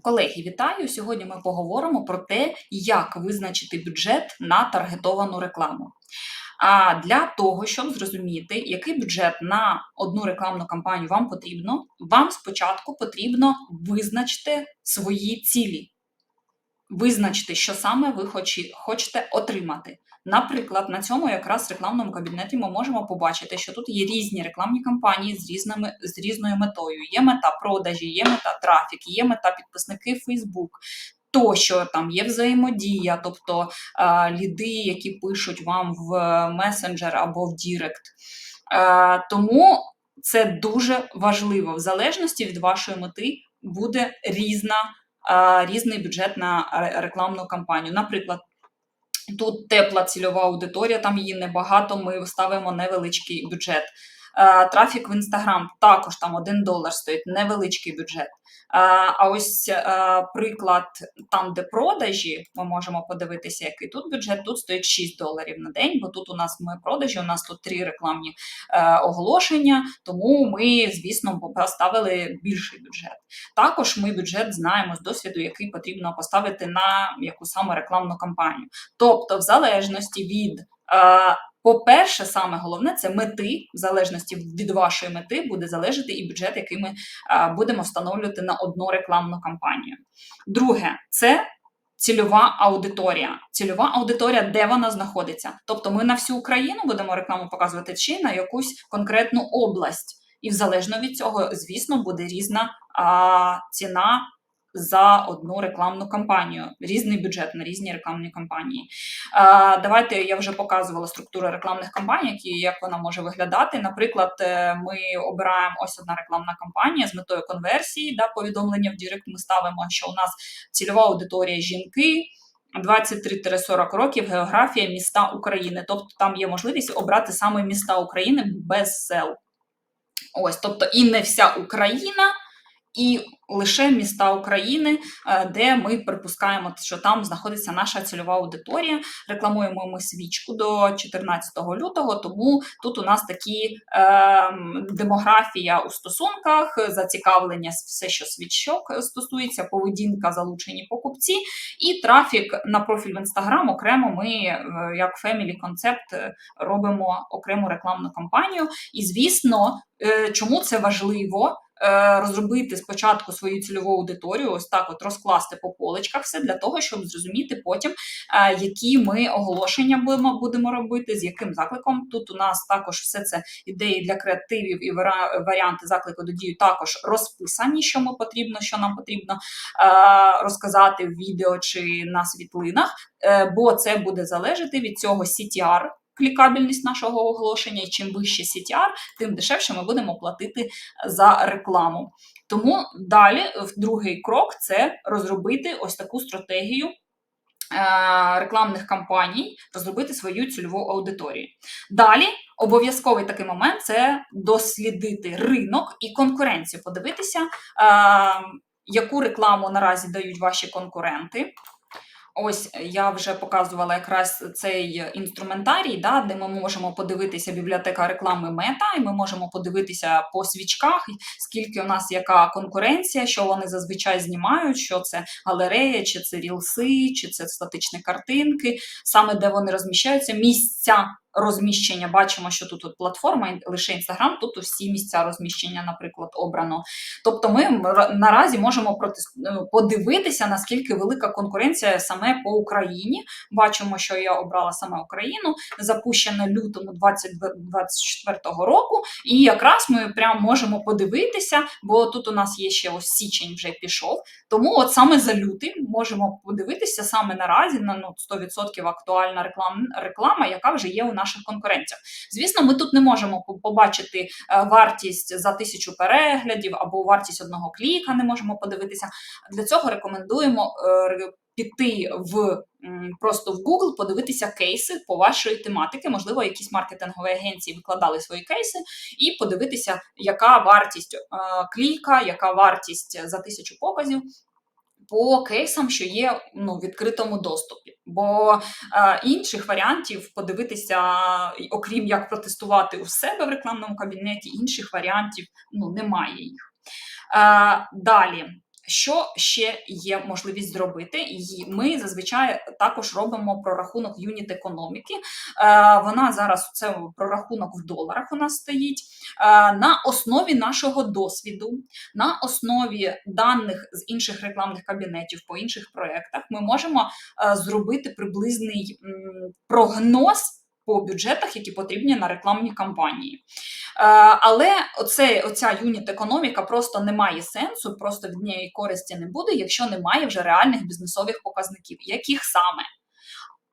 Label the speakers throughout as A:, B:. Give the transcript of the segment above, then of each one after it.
A: Колеги, вітаю! Сьогодні ми поговоримо про те, як визначити бюджет на таргетовану рекламу. А для того, щоб зрозуміти, який бюджет на одну рекламну кампанію вам потрібно, вам спочатку потрібно визначити свої цілі, визначити, що саме ви хочете отримати. Наприклад, на цьому якраз рекламному кабінеті ми можемо побачити, що тут є різні рекламні кампанії з різними з різною метою. Є мета продажі, є мета трафік, є мета підписники Facebook. Тощо там є взаємодія, тобто е, ліди, які пишуть вам в месенджер або в Дірект. Е, тому це дуже важливо. В залежності від вашої мети буде різна, е, різний бюджет на рекламну кампанію. Наприклад, Тут тепла цільова аудиторія, там її небагато, ми ставимо невеличкий бюджет. Е, Трафік в Інстаграм також там 1 долар стоїть, невеличкий бюджет. Е, А ось е, приклад там, де продажі, ми можемо подивитися, який тут бюджет. Тут стоїть 6 доларів на день, бо тут у нас ми продажі, у нас тут три рекламні оголошення, тому ми, звісно, поставили більший бюджет. Також ми бюджет знаємо з досвіду, який потрібно поставити на яку саме рекламну кампанію. Тобто, в залежності від, по-перше, саме головне це мети, в залежності від вашої мети буде залежати і бюджет, який ми будемо встановлювати на одну рекламну кампанію. Друге, це цільова аудиторія. Цільова аудиторія, де вона знаходиться. Тобто, ми на всю Україну будемо рекламу показувати чи на якусь конкретну область. І залежно від цього, звісно, буде різна а, ціна за одну рекламну кампанію, різний бюджет на різні рекламні кампанії. Давайте я вже показувала структуру рекламних кампаній, які, як вона може виглядати. Наприклад, е, ми обираємо ось одна рекламна кампанія з метою конверсії, да, повідомлення в Дірект ми ставимо, що у нас цільова аудиторія жінки. 23-40 років географія міста України. Тобто там є можливість обрати саме міста України без сел. Ось, тобто і не вся Україна, і лише міста України, е, де ми припускаємо, що там знаходиться наша цільова аудиторія. Рекламуємо ми свічку до 14 лютого, тому тут у нас такі е, демографія у стосунках, зацікавлення, все, що свічок стосується, поведінка, залучені покупці, і трафік на профіль в Інстаграм окремо ми, е, як Family Concept, е, робимо окрему рекламну кампанію. І, звісно, е, чому це важливо? Е, Розробити спочатку свою цільову аудиторію, ось так от розкласти по поличках все для того, щоб зрозуміти потім, е, які ми оголошення будемо, будемо робити, з яким закликом. Тут у нас також все це ідеї для креативів і варіанти заклику до дії також розписані, що ми потрібно, що нам потрібно е, розказати в відео чи на світлинах, бо це буде залежати від цього CTR, клікабельність нашого оголошення, і чим вище CTR, тим дешевше ми будемо платити за рекламу. Тому далі, другий крок, це розробити ось таку стратегію. е, Рекламних кампаній розробити свою цільову аудиторію. Далі обов'язковий такий момент це дослідити ринок і конкуренцію, подивитися, е, яку рекламу наразі дають ваші конкуренти. Ось я вже показувала якраз цей інструментарій, да, де ми можемо подивитися бібліотека реклами мета, і ми можемо подивитися по свічках, скільки у нас яка конкуренція, що вони зазвичай знімають, що це галерея, чи це рілси, чи це статичні картинки, саме де вони розміщаються, місця розміщення. Бачимо, що тут от платформа, лише Інстаграм, тут усі місця розміщення, наприклад, обрано. Тобто ми наразі можемо ну, подивитися, наскільки велика конкуренція саме по Україні. Бачимо, що я обрала саме Україну, запущена лютому 2024 року. І якраз ми прямо можемо подивитися, бо тут у нас є ще ось січень вже пішов. Тому от саме за лютий можемо подивитися саме наразі на ну, 100% актуальна реклама, реклама, яка вже є у наших конкурентів. Звісно, ми тут не можемо побачити е, вартість за тисячу переглядів або вартість одного кліка, не можемо подивитися. Для цього рекомендуємо е, піти в просто в Google, подивитися кейси по вашої тематики. Можливо, якісь маркетингові агенції викладали свої кейси, і подивитися, яка вартість е, кліка, яка вартість за тисячу показів. По кейсам, що є ну, в відкритому доступі, бо е, інших варіантів подивитися, окрім як протестувати у себе в рекламному кабінеті, інших варіантів ну, немає їх. Е, далі, Що ще є можливість зробити? І ми зазвичай також робимо прорахунок юніт економіки. Е, Вона зараз це прорахунок в доларах у нас стоїть. Е, На основі нашого досвіду, на основі даних з інших рекламних кабінетів по інших проєктах, ми можемо е, зробити приблизний прогноз. По бюджетах, які потрібні на рекламні кампанії. Е, але оце, оця юніт економіка просто не має сенсу, просто від неї користі не буде, якщо немає вже реальних бізнесових показників. Яких саме?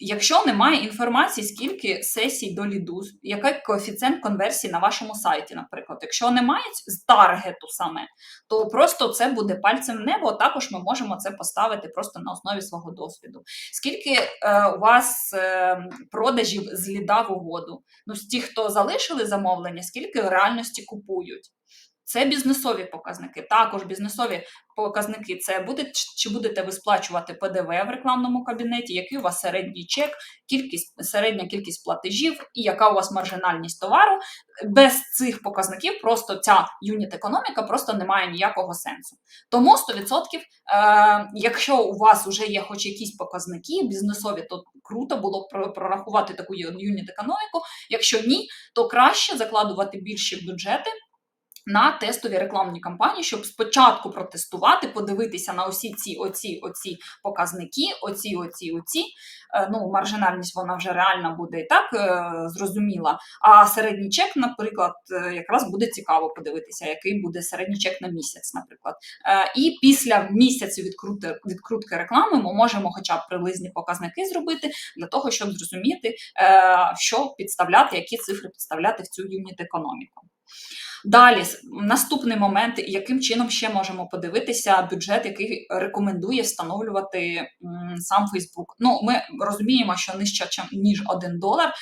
A: Якщо немає інформації, скільки сесій до ліду, який коефіцієнт конверсії на вашому сайті, наприклад, якщо немає з таргету саме, то просто це буде пальцем в небо. Також ми можемо це поставити просто на основі свого досвіду. Скільки е, у вас е, продажів з ліда в угоду? Ну, з тих, хто залишили замовлення, скільки в реальності купують? Це бізнесові показники. Також бізнесові показники це буде чи будете ви сплачувати ПДВ в рекламному кабінеті, який у вас середній чек, кількість, середня кількість платежів і яка у вас маржинальність товару. Без цих показників просто ця юніт економіка просто не має ніякого сенсу. Тому 100%, е, якщо у вас вже є хоч якісь показники бізнесові, то круто було б прорахувати таку юніт економіку. Якщо ні, то краще закладувати більші бюджети на тестові рекламні кампанії, щоб спочатку протестувати, подивитися на усі ці оці, оці показники, оці, оці, оці. Е, Ну, маржинальність вона вже реально буде і так е, зрозуміла. А середній чек, наприклад, е, якраз буде цікаво подивитися, який буде середній чек на місяць, наприклад. І після місяцю відкрути, відкрутки реклами ми можемо хоча б приблизні показники зробити для того, щоб зрозуміти, що підставляти, які цифри підставляти в цю юніт економіку. Далі, наступний момент, яким чином ще можемо подивитися бюджет, який рекомендує встановлювати сам Facebook. Ну, ми розуміємо, що нижче, ніж 1 долар, е,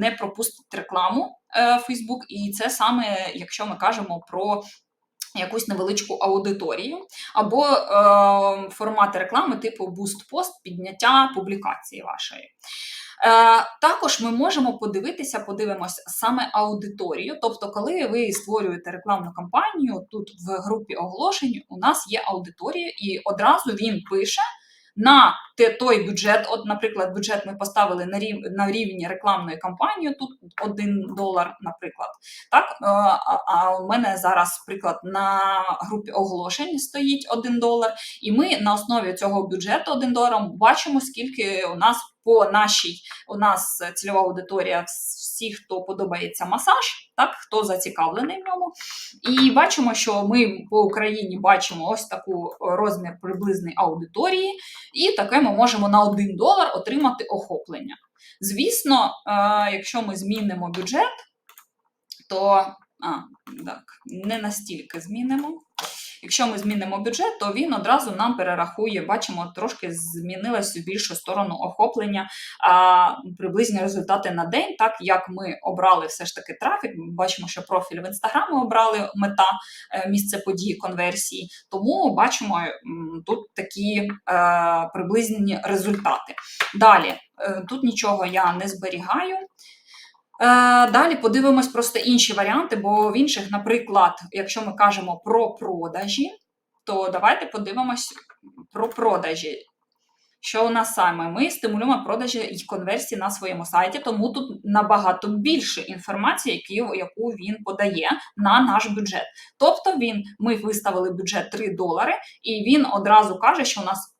A: не пропустить рекламу Facebook, і це саме, якщо ми кажемо про якусь невеличку аудиторію, або е, формати реклами типу буст-пост, підняття публікації вашої. Е, також ми можемо подивитися, подивимось саме аудиторію. Тобто, коли ви створюєте рекламну кампанію, тут в групі оголошень у нас є аудиторія, і одразу він пише на той бюджет. От, наприклад, бюджет ми поставили на рів, на рівні рекламної кампанії, тут 1 долар, наприклад. Так, е, а, у мене зараз приклад на групі оголошень стоїть 1 долар, і ми на основі цього бюджету 1 долар бачимо, скільки у нас по нашій у нас цільова аудиторія всі, хто подобається масаж, так хто зацікавлений в ньому. І бачимо, що ми по Україні бачимо ось таку розмір приблизної аудиторії, і таке ми можемо на 1 долар отримати охоплення. Звісно, е, якщо ми змінимо бюджет, то а, так, не настільки змінимо. Якщо ми змінимо бюджет, то він одразу нам перерахує, бачимо, трошки змінилось в більшу сторону охоплення, а, приблизні результати на день, так як ми обрали все ж таки трафік. Бачимо, що профіль в інстаграм ми обрали мета, е, місце події, конверсії. Тому бачимо тут такі е, приблизні результати. Далі, е, тут нічого я не зберігаю. Е, Далі подивимось просто інші варіанти, бо в інших, наприклад, якщо ми кажемо про продажі, то давайте подивимось про продажі. Що у нас саме? Ми стимулюємо продажі і конверсії на своєму сайті, тому тут набагато більше інформації, яку він подає на наш бюджет. Тобто він, ми виставили бюджет 3 долари, і він одразу каже, що у нас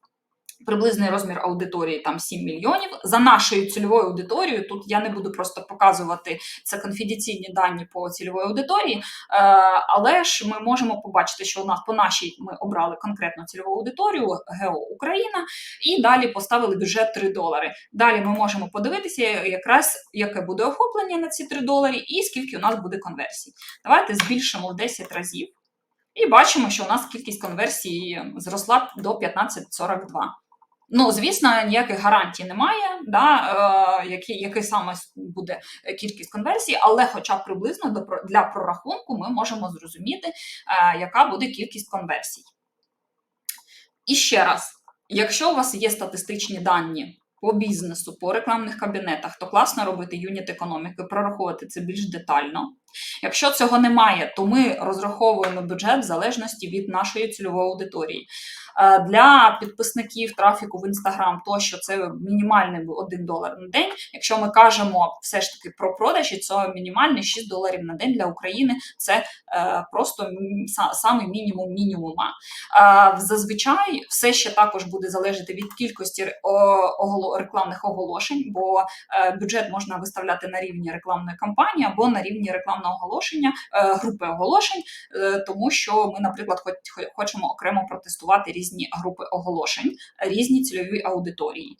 A: приблизний розмір аудиторії там 7 мільйонів. За нашою цільовою аудиторією, тут я не буду просто показувати це конфіденційні дані по цільової аудиторії, е, але ж ми можемо побачити, що у нас по нашій ми обрали конкретну цільову аудиторію ГЕО Україна, і далі поставили бюджет 3 долари. Далі ми можемо подивитися, якраз яке буде охоплення на ці 3 долари, і скільки у нас буде конверсій. Давайте збільшимо в 10 разів. І бачимо, що у нас кількість конверсій зросла до 15,42. Ну, звісно, ніяких гарантій немає, да, е, який, який саме буде кількість конверсій, але хоча б приблизно для прорахунку ми можемо зрозуміти, е, яка буде кількість конверсій. І ще раз, якщо у вас є статистичні дані по бізнесу, по рекламних кабінетах, то класно робити юніт економіки, прораховувати це більш детально. Якщо цього немає, то ми розраховуємо бюджет в залежності від нашої цільової аудиторії. Е, Для підписників трафіку в Instagram тощо це мінімальний 1 долар на день. Якщо ми кажемо все ж таки про продажі, це мінімальний 6 доларів на день для України. Це е, просто саме мінімум мінімума. Е, Зазвичай все ще також буде залежати від кількості рекламних оголошень, бо бюджет можна виставляти на рівні рекламної кампанії або на рівні рекламного оголошення, групи оголошень, тому що ми, наприклад, хоч, хочемо окремо протестувати різні групи оголошень, різні цільові аудиторії.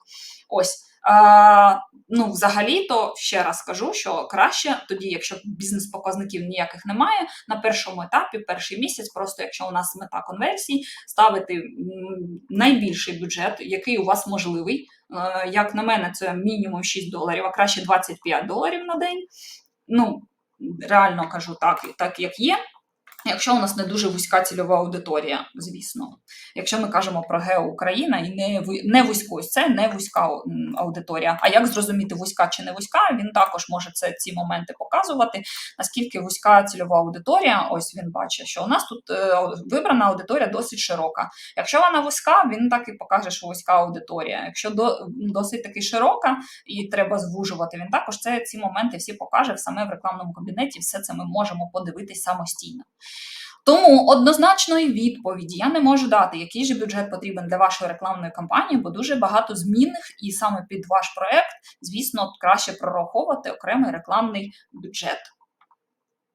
A: Ось. Е, ну, взагалі-то ще раз скажу, що краще тоді, якщо бізнес-показників ніяких немає, на першому етапі, перший місяць, просто якщо у нас мета конверсії, ставити найбільший бюджет, який у вас можливий. Як на мене, це мінімум 6 доларів, а краще 25 доларів на день. Ну, реально кажу так, так як є. Якщо у нас не дуже вузька цільова аудиторія, звісно. Якщо ми кажемо про Гео Україна і не, не вузьку, це не вузька аудиторія. А як зрозуміти вузька чи не вузька, він також може це ці моменти показувати. Наскільки вузька цільова аудиторія, ось він бачить, що у нас тут е, вибрана аудиторія досить широка. Якщо вона вузька, він так і покаже, що вузька аудиторія. Якщо до, досить таки широка і треба звужувати, він також це ці моменти всі покаже саме в рекламному кабінеті. Все це ми можемо подивитись самостійно. Тому однозначної відповіді я не можу дати, який же бюджет потрібен для вашої рекламної кампанії, бо дуже багато змінних, і саме під ваш проект, звісно, краще прораховувати окремий рекламний бюджет.